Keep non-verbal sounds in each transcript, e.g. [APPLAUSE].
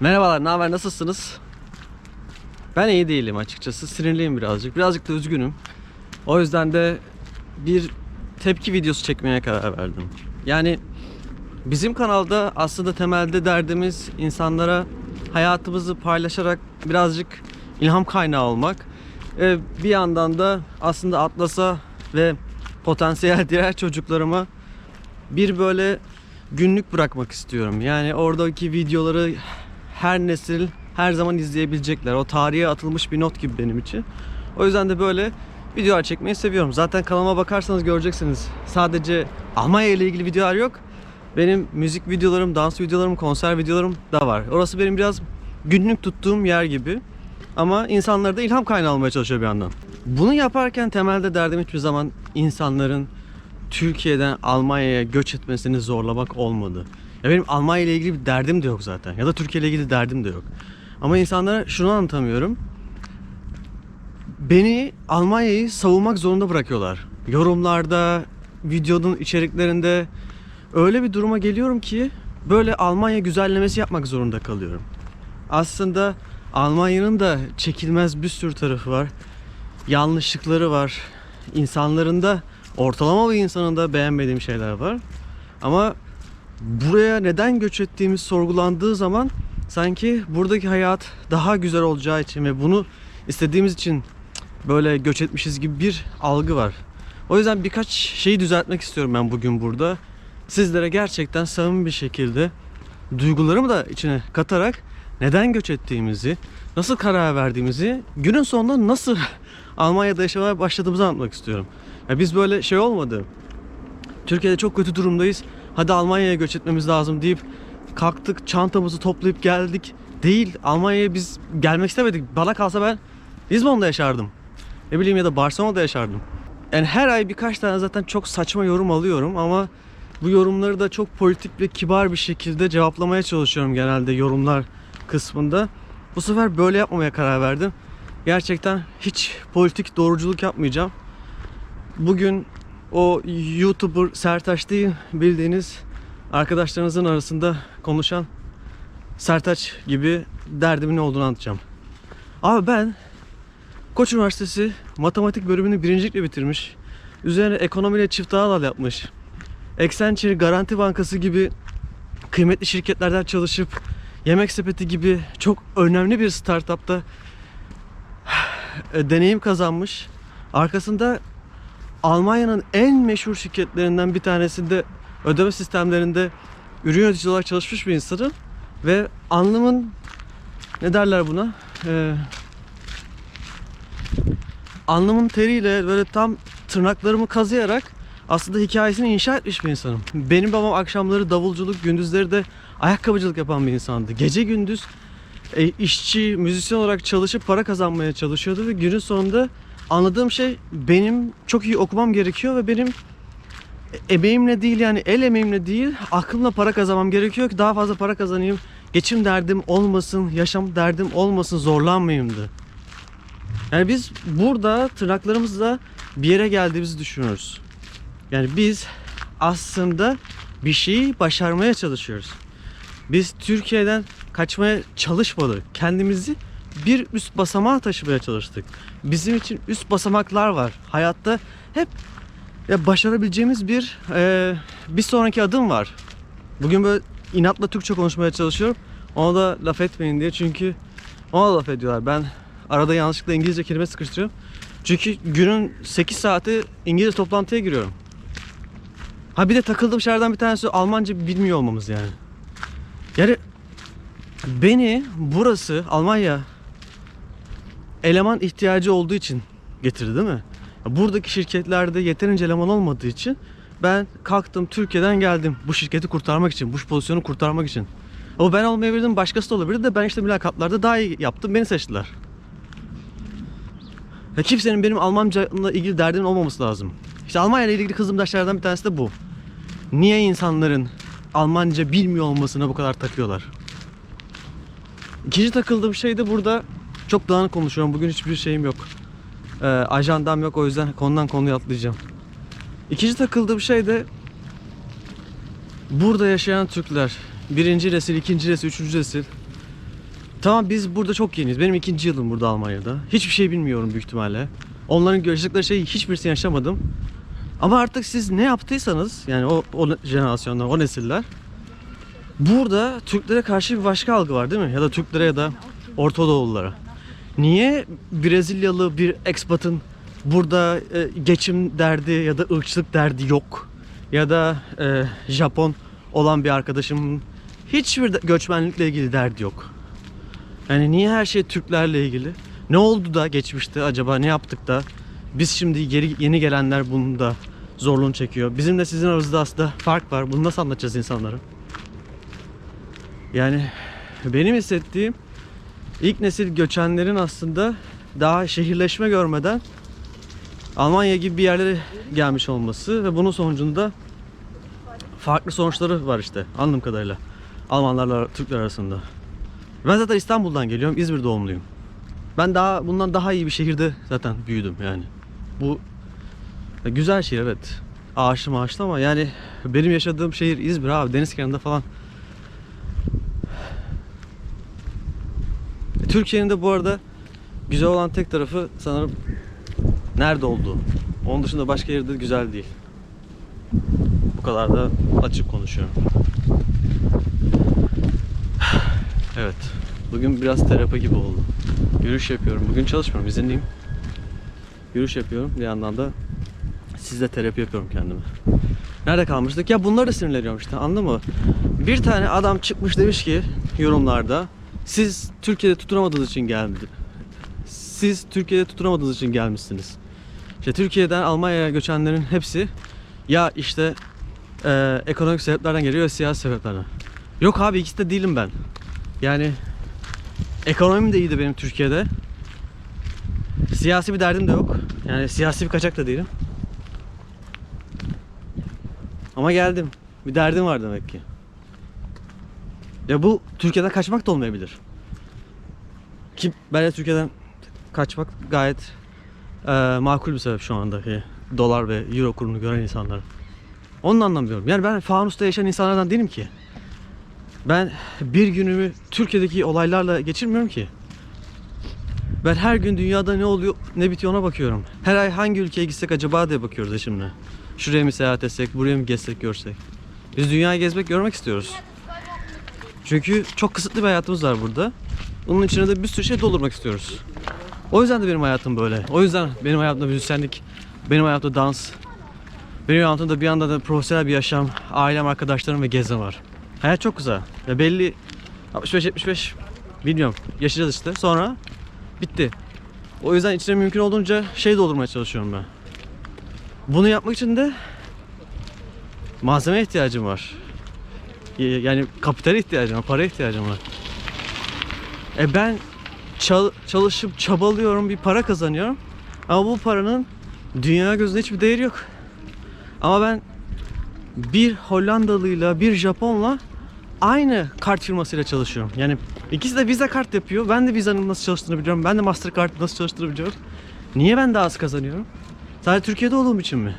Merhabalar, ne haber? Nasılsınız? Ben iyi değilim açıkçası. Sinirliyim birazcık. Birazcık da üzgünüm. O yüzden de bir tepki videosu çekmeye karar verdim. Yani bizim kanalda aslında temelde derdimiz insanlara hayatımızı paylaşarak birazcık ilham kaynağı olmak. Ee, bir yandan da aslında Atlas'a ve potansiyel diğer çocuklarıma bir böyle günlük bırakmak istiyorum. Yani oradaki videoları her nesil her zaman izleyebilecekler. O tarihe atılmış bir not gibi benim için. O yüzden de böyle videolar çekmeyi seviyorum. Zaten kanalıma bakarsanız göreceksiniz. Sadece Almanya ile ilgili videolar yok. Benim müzik videolarım, dans videolarım, konser videolarım da var. Orası benim biraz günlük tuttuğum yer gibi. Ama insanlara da ilham kaynağı olmaya çalışıyor bir yandan. Bunu yaparken temelde derdim hiçbir zaman insanların Türkiye'den Almanya'ya göç etmesini zorlamak olmadı. Ya benim Almanya ile ilgili bir derdim de yok zaten. Ya da Türkiye ile ilgili derdim de yok. Ama insanlara şunu anlatamıyorum. Beni Almanya'yı savunmak zorunda bırakıyorlar. Yorumlarda, videonun içeriklerinde öyle bir duruma geliyorum ki böyle Almanya güzellemesi yapmak zorunda kalıyorum. Aslında Almanya'nın da çekilmez bir sürü tarafı var. Yanlışlıkları var. İnsanların da ortalama bir insanın da beğenmediğim şeyler var. Ama buraya neden göç ettiğimiz sorgulandığı zaman sanki buradaki hayat daha güzel olacağı için ve bunu istediğimiz için böyle göç etmişiz gibi bir algı var. O yüzden birkaç şeyi düzeltmek istiyorum ben bugün burada. Sizlere gerçekten samimi bir şekilde duygularımı da içine katarak neden göç ettiğimizi, nasıl karar verdiğimizi, günün sonunda nasıl [LAUGHS] Almanya'da yaşamaya başladığımızı anlatmak istiyorum. Ya biz böyle şey olmadı. Türkiye'de çok kötü durumdayız. Hadi Almanya'ya göç etmemiz lazım deyip kalktık, çantamızı toplayıp geldik. Değil, Almanya'ya biz gelmek istemedik. Bana kalsa ben Lizbon'da yaşardım. Ne bileyim ya da Barcelona'da yaşardım. Yani her ay birkaç tane zaten çok saçma yorum alıyorum ama bu yorumları da çok politik ve kibar bir şekilde cevaplamaya çalışıyorum genelde yorumlar kısmında. Bu sefer böyle yapmamaya karar verdim. Gerçekten hiç politik doğruculuk yapmayacağım. Bugün o YouTuber Sertaç değil bildiğiniz arkadaşlarınızın arasında konuşan Sertaç gibi derdimin ne olduğunu anlatacağım. Abi ben Koç Üniversitesi matematik bölümünü birincilikle bitirmiş. Üzerine ekonomiyle çift dal yapmış. Accenture Garanti Bankası gibi kıymetli şirketlerden çalışıp Yemek Sepeti gibi çok önemli bir startupta [SIGHS] deneyim kazanmış. Arkasında Almanya'nın en meşhur şirketlerinden bir tanesinde ödeme sistemlerinde ürün yöneticisi olarak çalışmış bir insanım. Ve alnımın ne derler buna? Ee, alnımın teriyle böyle tam tırnaklarımı kazıyarak aslında hikayesini inşa etmiş bir insanım. Benim babam akşamları davulculuk, gündüzleri de ayakkabıcılık yapan bir insandı. Gece gündüz e, işçi, müzisyen olarak çalışıp para kazanmaya çalışıyordu ve günün sonunda anladığım şey benim çok iyi okumam gerekiyor ve benim emeğimle değil yani el emeğimle değil aklımla para kazanmam gerekiyor ki daha fazla para kazanayım. Geçim derdim olmasın, yaşam derdim olmasın, zorlanmayayımdı. Yani biz burada tırnaklarımızla bir yere geldiğimizi düşünüyoruz. Yani biz aslında bir şeyi başarmaya çalışıyoruz. Biz Türkiye'den kaçmaya çalışmadık. Kendimizi bir üst basamağa taşımaya çalıştık. Bizim için üst basamaklar var. Hayatta hep başarabileceğimiz bir e, bir sonraki adım var. Bugün böyle inatla Türkçe konuşmaya çalışıyorum. Ona da laf etmeyin diye çünkü ona da laf ediyorlar. Ben arada yanlışlıkla İngilizce kelime sıkıştırıyorum. Çünkü günün 8 saati İngilizce toplantıya giriyorum. Ha bir de takıldığım şeylerden bir tanesi Almanca bilmiyor olmamız yani. Yani beni burası Almanya eleman ihtiyacı olduğu için getirdi değil mi? Buradaki şirketlerde yeterince eleman olmadığı için ben kalktım Türkiye'den geldim bu şirketi kurtarmak için, bu pozisyonu kurtarmak için. Ama ben olmayabilirdim, başkası da olabilirdi de ben işte mülakatlarda daha iyi yaptım, beni seçtiler. Ya kimsenin benim Almanca'la ilgili derdinin olmaması lazım. İşte Almanya ile ilgili kızdığım derslerden bir tanesi de bu. Niye insanların Almanca bilmiyor olmasına bu kadar takıyorlar? İkinci takıldığım şey de burada çok dağınık konuşuyorum. Bugün hiçbir şeyim yok. Ee, ajandam yok o yüzden konudan konuya atlayacağım. İkinci takıldığım şey de burada yaşayan Türkler. Birinci nesil, ikinci nesil, üçüncü nesil. Tamam biz burada çok yeniyiz. Benim ikinci yılım burada Almanya'da. Hiçbir şey bilmiyorum büyük ihtimalle. Onların yaşadıkları şeyi hiçbirisini yaşamadım. Ama artık siz ne yaptıysanız yani o, o jenerasyonlar, o nesiller burada Türklere karşı bir başka algı var değil mi? Ya da Türklere ya da Orta Doğululara. Niye Brezilyalı bir ekspatın burada e, geçim derdi ya da ırkçılık derdi yok? Ya da e, Japon olan bir arkadaşımın hiçbir de- göçmenlikle ilgili derdi yok. Yani niye her şey Türklerle ilgili? Ne oldu da geçmişte acaba ne yaptık da biz şimdi geri yeni gelenler bunun da zorluğunu çekiyor. Bizim de sizin aranızda aslında fark var. Bunu nasıl anlatacağız insanlara? Yani benim hissettiğim ilk nesil göçenlerin aslında daha şehirleşme görmeden Almanya gibi bir yerlere gelmiş olması ve bunun sonucunda farklı sonuçları var işte anladığım kadarıyla. Almanlarla Türkler arasında. Ben zaten İstanbul'dan geliyorum. İzmir doğumluyum. Ben daha bundan daha iyi bir şehirde zaten büyüdüm yani. Bu güzel şehir evet. Ağaçlı maaşlı ama yani benim yaşadığım şehir İzmir abi deniz kenarında falan. Türkiye'nin de bu arada güzel olan tek tarafı sanırım nerede olduğu. Onun dışında başka yerde güzel değil. Bu kadar da açık konuşuyorum. Evet. Bugün biraz terapi gibi oldu. Yürüyüş yapıyorum. Bugün çalışmıyorum. izinliyim. Yürüyüş yapıyorum. Bir yandan da sizle terapi yapıyorum kendime. Nerede kalmıştık? Ya bunları da sinirleniyorum işte anladın mı? Bir tane adam çıkmış demiş ki yorumlarda siz Türkiye'de tutunamadığınız için geldi. Siz Türkiye'de tutunamadığınız için gelmişsiniz. İşte Türkiye'den Almanya'ya göçenlerin hepsi ya işte eee, ekonomik sebeplerden geliyor ya siyasi sebeplerden. Yok abi ikisi de değilim ben. Yani ekonomim de iyiydi benim Türkiye'de. Siyasi bir derdim de yok. Yani siyasi bir kaçak da değilim. Ama geldim. Bir derdim var demek ki. Ya bu Türkiye'den kaçmak da olmayabilir. Ki bence Türkiye'den kaçmak gayet eee, makul bir sebep şu andaki dolar ve euro kurunu gören insanların. Onu anlamıyorum. Yani ben fanusta yaşayan insanlardan değilim ki. Ben bir günümü Türkiye'deki olaylarla geçirmiyorum ki. Ben her gün dünyada ne oluyor, ne bitiyor ona bakıyorum. Her ay hangi ülkeye gitsek acaba diye bakıyoruz eşimle. Şuraya mı seyahat etsek, buraya mı gezsek, görsek. Biz dünyayı gezmek, görmek istiyoruz. Çünkü çok kısıtlı bir hayatımız var burada. Onun içine de bir sürü şey doldurmak istiyoruz. O yüzden de benim hayatım böyle. O yüzden benim hayatımda müzisyenlik, benim hayatımda dans, benim hayatımda bir anda da profesyonel bir yaşam, ailem, arkadaşlarım ve gezme var. Hayat çok güzel. Ya belli 65-75 bilmiyorum yaşayacağız işte. Sonra bitti. O yüzden içine mümkün olduğunca şey doldurmaya çalışıyorum ben. Bunu yapmak için de malzeme ihtiyacım var. Y- Yani kapitale ihtiyacım var, para ihtiyacım var. E ben çal- çalışıp çabalıyorum, bir para kazanıyorum. Ama bu paranın dünya gözünde hiçbir değeri yok. Ama ben bir Hollandalıyla bir Japonla aynı kart firmasıyla çalışıyorum. Yani ikisi de Visa kart yapıyor. Ben de Visa'nın nasıl çalıştığını biliyorum. Ben de Mastercard nasıl çalıştığını biliyorum. Niye ben daha az kazanıyorum? Sadece Türkiye'de olduğum için mi?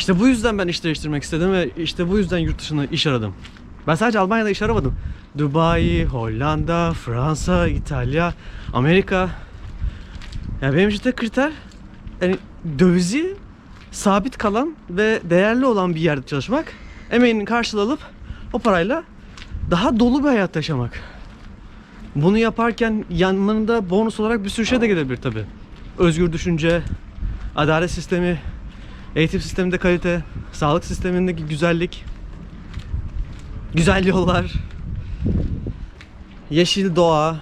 İşte bu yüzden ben iş değiştirmek istedim ve işte bu yüzden yurt dışına iş aradım. Ben sadece Almanya'da iş aramadım. Dubai, Hollanda, Fransa, İtalya, Amerika. Ya benim için tek kriter yani dövizi sabit kalan ve değerli olan bir yerde çalışmak, emeğinin karşılığı alıp o parayla daha dolu bir hayat yaşamak. Bunu yaparken yanlarında bonus olarak bir sürü şey de gelebilir tabi. Özgür düşünce, adalet sistemi, eğitim sisteminde kalite, sağlık sistemindeki güzellik, güzel yollar, yeşil doğa,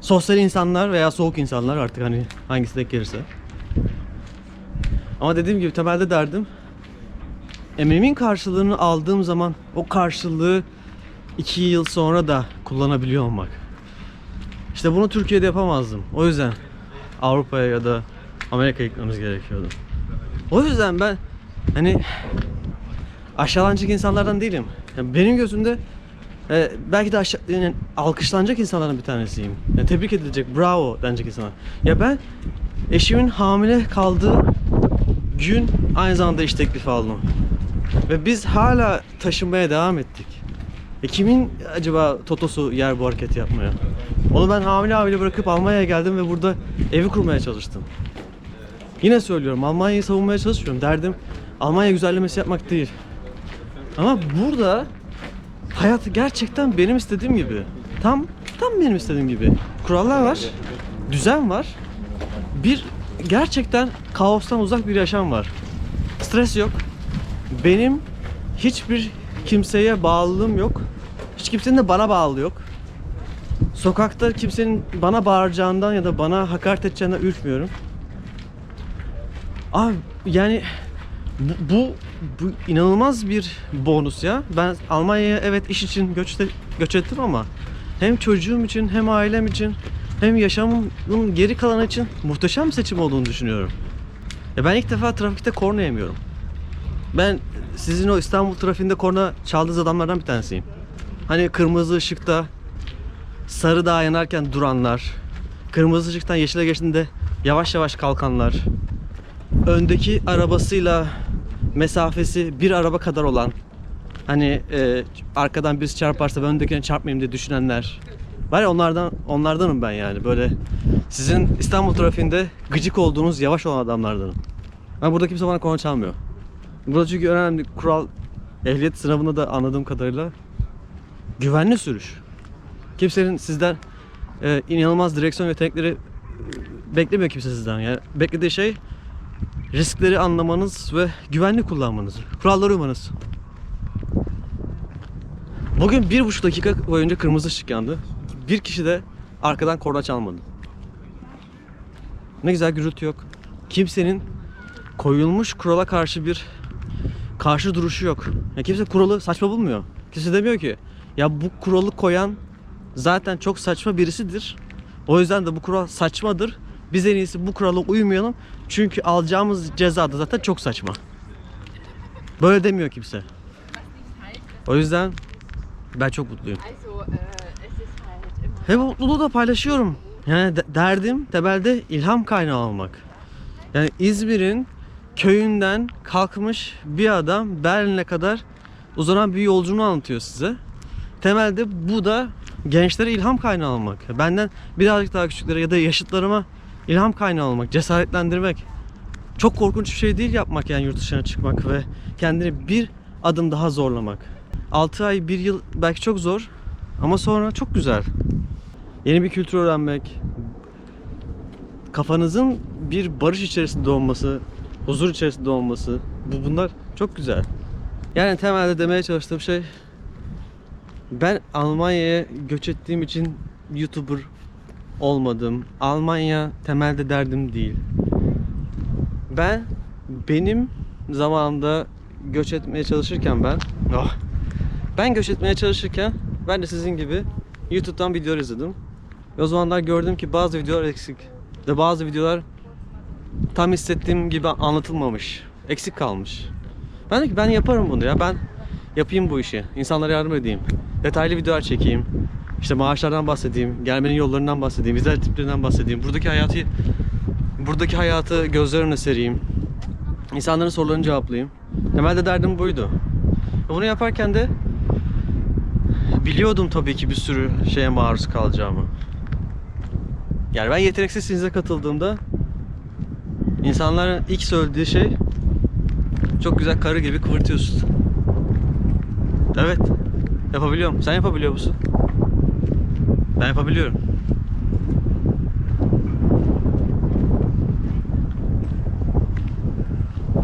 sosyal insanlar veya soğuk insanlar artık hani hangisi denk gelirse. Ama dediğim gibi temelde derdim emeğimin karşılığını aldığım zaman o karşılığı iki yıl sonra da kullanabiliyor olmak. İşte bunu Türkiye'de yapamazdım. O yüzden Avrupa'ya ya da Amerika'ya gitmemiz gerekiyordu. O yüzden ben hani aşağılanacak insanlardan değilim. Yani benim gözümde e, belki de aşağı, yani alkışlanacak insanlardan bir tanesiyim. Yani tebrik edilecek, bravo denecek insanlar. Ya ben eşimin hamile kaldığı gün aynı zamanda iş teklifi aldım. Ve biz hala taşınmaya devam ettik. E kimin acaba totosu yer bu hareketi yapmaya? Onu ben hamile hamile bırakıp Almanya'ya geldim ve burada evi kurmaya çalıştım. Yine söylüyorum Almanya'yı savunmaya çalışmıyorum. Derdim Almanya güzellemesi yapmak değil. Ama burada hayat gerçekten benim istediğim gibi. Tam tam benim istediğim gibi. Kurallar var. Düzen var. Bir gerçekten kaostan uzak bir yaşam var. Stres yok. Benim hiçbir kimseye bağlılığım yok. Hiç kimsenin de bana bağlılığı yok. Sokakta kimsenin bana bağıracağından ya da bana hakaret edeceğinden ürkmüyorum. Abi yani bu, bu, inanılmaz bir bonus ya. Ben Almanya'ya evet iş için göç, de- göç ettim ama hem çocuğum için hem ailem için hem yaşamımın geri kalanı için muhteşem bir seçim olduğunu düşünüyorum. Ya ben ilk defa trafikte korna yemiyorum. Ben sizin o İstanbul trafiğinde korna çaldığınız adamlardan bir tanesiyim. Hani kırmızı ışıkta sarı daha yanarken duranlar, kırmızı ışıktan yeşile geçtiğinde yavaş yavaş kalkanlar, öndeki arabasıyla mesafesi bir araba kadar olan, hani e, arkadan birisi çarparsa ben öndekine çarpmayayım diye düşünenler. Var ya onlardan onlardanım ben yani böyle sizin İstanbul trafiğinde gıcık olduğunuz yavaş olan adamlardanım. Ama burada kimse bana korna çalmıyor. Burada çünkü önemli kural ehliyet sınavında da anladığım kadarıyla güvenli sürüş. Kimsenin sizden e, inanılmaz direksiyon yetenekleri e, beklemiyor kimse sizden. Yani beklediği şey riskleri anlamanız ve güvenli kullanmanız. Kurallara uymanız. Bugün bir buçuk dakika boyunca kırmızı ışık yandı. Bir kişi de arkadan korna çalmadı. Ne güzel gürültü yok. Kimsenin koyulmuş kurala karşı bir karşı duruşu yok. Ya kimse kuralı saçma bulmuyor. Kimse demiyor ki ya bu kuralı koyan zaten çok saçma birisidir. O yüzden de bu kural saçmadır. Biz en iyisi bu kurala uymayalım. Çünkü alacağımız ceza da zaten çok saçma. Böyle demiyor kimse. O yüzden ben çok mutluyum. Ve mutluluğu da paylaşıyorum. Yani de- derdim temelde ilham kaynağı olmak. Yani İzmir'in köyünden kalkmış bir adam Berlin'e kadar uzanan bir yolculuğunu anlatıyor size. Temelde bu da gençlere ilham kaynağı olmak. Benden birazcık daha küçüklere ya da yaşıtlarıma ilham kaynağı olmak, cesaretlendirmek. Çok korkunç bir şey değil yapmak yani yurt dışına çıkmak ve kendini bir adım daha zorlamak. 6 ay, 1 yıl belki çok zor ama sonra çok güzel. Yeni bir kültür öğrenmek, kafanızın bir barış içerisinde olması, huzur içerisinde olması, bu bunlar çok güzel. Yani temelde demeye çalıştığım şey ben Almanya'ya göç ettiğim için YouTuber olmadım. Almanya temelde derdim değil. Ben benim zamanında göç etmeye çalışırken ben ah, ben göç etmeye çalışırken ben de sizin gibi YouTube'dan videolar izledim. Ve o zamanlar gördüm ki bazı videolar eksik. Ve bazı videolar tam hissettiğim gibi anlatılmamış. Eksik kalmış. Ben dedim ki ben yaparım bunu ya. Ben yapayım bu işi. İnsanlara yardım edeyim. Detaylı videolar çekeyim. İşte maaşlardan bahsedeyim. Gelmenin yollarından bahsedeyim. Vize tiplerinden bahsedeyim. Buradaki hayatı buradaki hayatı gözler önüne sereyim. İnsanların sorularını cevaplayayım. Temelde derdim buydu. Bunu yaparken de biliyordum tabii ki bir sürü şeye maruz kalacağımı. Yani ben yeteneksiz size katıldığımda insanların ilk söylediği şey çok güzel karı gibi kıvırtıyorsun. Evet. Yapabiliyorum. Sen yapabiliyor musun? Ben yapabiliyorum.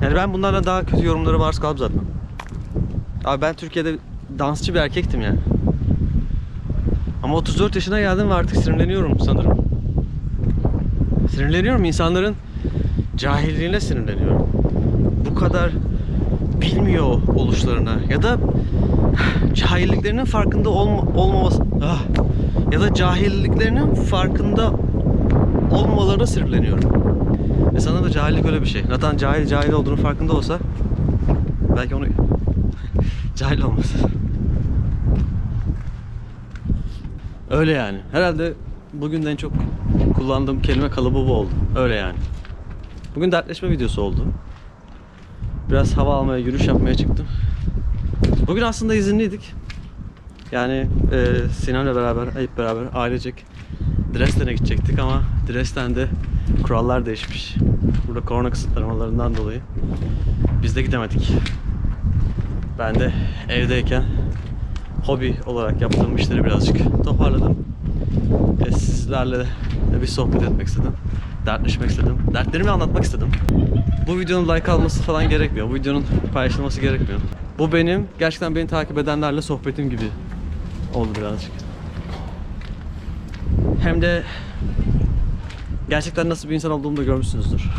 Yani ben bunlarla daha kötü yorumlara maruz kaldım zaten. Abi ben Türkiye'de dansçı bir erkektim yani. Ama 34 yaşına geldim ve artık sinirleniyorum sanırım. Sinirleniyorum insanların cahilliğine sinirleniyorum. Bu kadar bilmiyor oluşlarına ya da [SIGHS] cahilliklerinin farkında olma, olmaması ah, ya da cahilliklerinin farkında olmalarına sinirleniyorum. Ve sana da cahillik öyle bir şey. Zaten cahil cahil olduğunu farkında olsa belki onu [LAUGHS] cahil olmaz. Öyle yani. Herhalde bugün en çok kullandığım kelime kalıbı bu oldu. Öyle yani. Bugün dertleşme videosu oldu. Biraz hava almaya, yürüyüş yapmaya çıktım. Bugün aslında izinliydik. Yani e, Sinan'la beraber, Ayıp beraber ailecek Dresden'e gidecektik ama Dresden'de kurallar değişmiş. Burada korona kısıtlamalarından dolayı biz de gidemedik. Ben de evdeyken hobi olarak yaptığım işleri birazcık toparladım. Ve sizlerle de bir sohbet etmek istedim. Dertleşmek istedim. Dertlerimi anlatmak istedim. Bu videonun like alması falan gerekmiyor. Bu videonun paylaşılması gerekmiyor. Bu benim, gerçekten beni takip edenlerle sohbetim gibi oldu birazcık. Hem de gerçekten nasıl bir insan olduğumu da görmüşsünüzdür.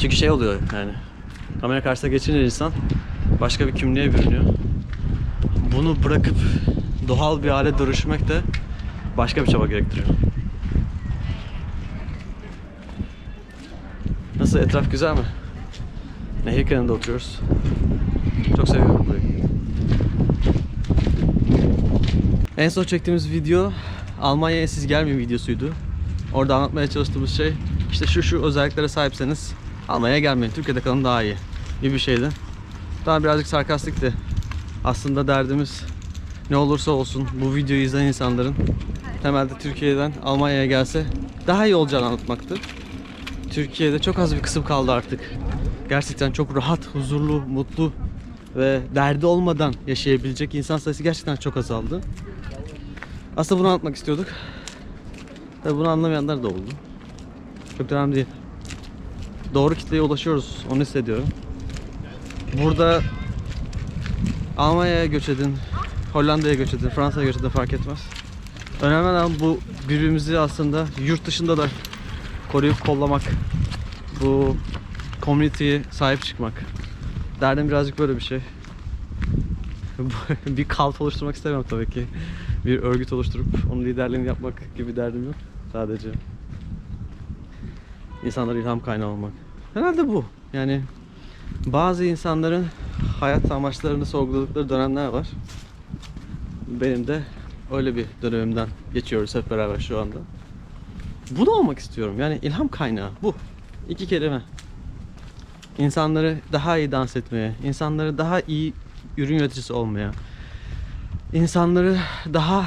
Çünkü şey oluyor yani. Kamera karşısına geçince insan başka bir kimliğe bürünüyor. Bunu bırakıp doğal bir hale dönüşmek de başka bir çaba gerektiriyor. Nasıl etraf güzel mi? Nehir kenarında oturuyoruz. Çok seviyorum En son çektiğimiz video Almanya'ya siz gelmeyin videosuydu. Orada anlatmaya çalıştığımız şey işte şu şu özelliklere sahipseniz Almanya'ya gelmeyin. Türkiye'de kalın daha iyi gibi bir şeydi. Daha birazcık sarkastikti. Aslında derdimiz ne olursa olsun bu videoyu izleyen insanların temelde Türkiye'den Almanya'ya gelse daha iyi olacağını anlatmaktı. Türkiye'de çok az bir kısım kaldı artık. Gerçekten çok rahat, huzurlu, mutlu ve derdi olmadan yaşayabilecek insan sayısı gerçekten çok azaldı. Aslında bunu anlatmak istiyorduk. Tabi bunu anlamayanlar da oldu. Çok önemli değil. Doğru kitleye ulaşıyoruz. Onu hissediyorum. Burada Almanya'ya göç edin, Hollanda'ya göç edin, Fransa'ya göç edin fark etmez. Önemli olan bu birbirimizi aslında yurt dışında da koruyup kollamak. Bu community'ye sahip çıkmak. Derdim birazcık böyle bir şey. [LAUGHS] bir kalt oluşturmak istemiyorum tabii ki. Bir örgüt oluşturup onun liderliğini yapmak gibi derdim yok. Sadece insanlara ilham kaynağı olmak. Herhalde bu. Yani bazı insanların hayat amaçlarını sorguladıkları dönemler var. Benim de öyle bir dönemimden geçiyoruz hep beraber şu anda. Bunu olmak istiyorum. Yani ilham kaynağı bu. İki kelime. İnsanları daha iyi dans etmeye, insanları daha iyi ürün üreticisi olmaya, insanları daha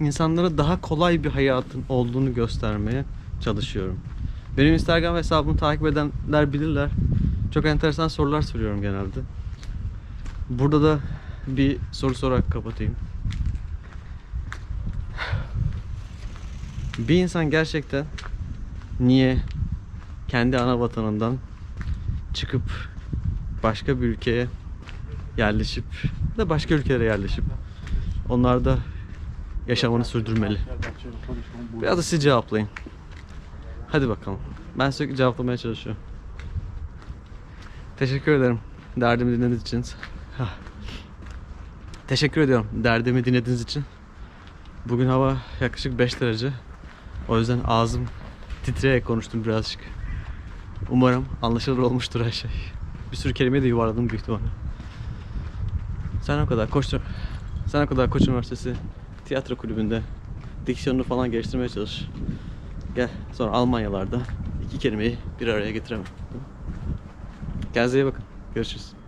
insanlara daha kolay bir hayatın olduğunu göstermeye çalışıyorum. Benim Instagram hesabımı takip edenler bilirler. Çok enteresan sorular soruyorum genelde. Burada da bir soru sorarak kapatayım. Bir insan gerçekten niye kendi ana vatanından çıkıp başka bir ülkeye yerleşip de başka ülkelere yerleşip onlarda yaşamını sürdürmeli? Biraz da siz cevaplayın. Hadi bakalım. Ben sürekli cevaplamaya çalışıyorum. Teşekkür ederim derdimi dinlediğiniz için. Teşekkür ediyorum derdimi dinlediğiniz için. Bugün hava yaklaşık 5 derece. O yüzden ağzım titreyerek konuştum birazcık. Umarım anlaşılır olmuştur her şey. Bir sürü kelimeyi de yuvarladım büyük ihtimalle. Sen o kadar Koç sen o kadar Koç Üniversitesi tiyatro kulübünde diksiyonunu falan geliştirmeye çalış. Gel sonra Almanyalarda iki kelimeyi bir araya getiremem. Kendinize iyi bakın. Görüşürüz.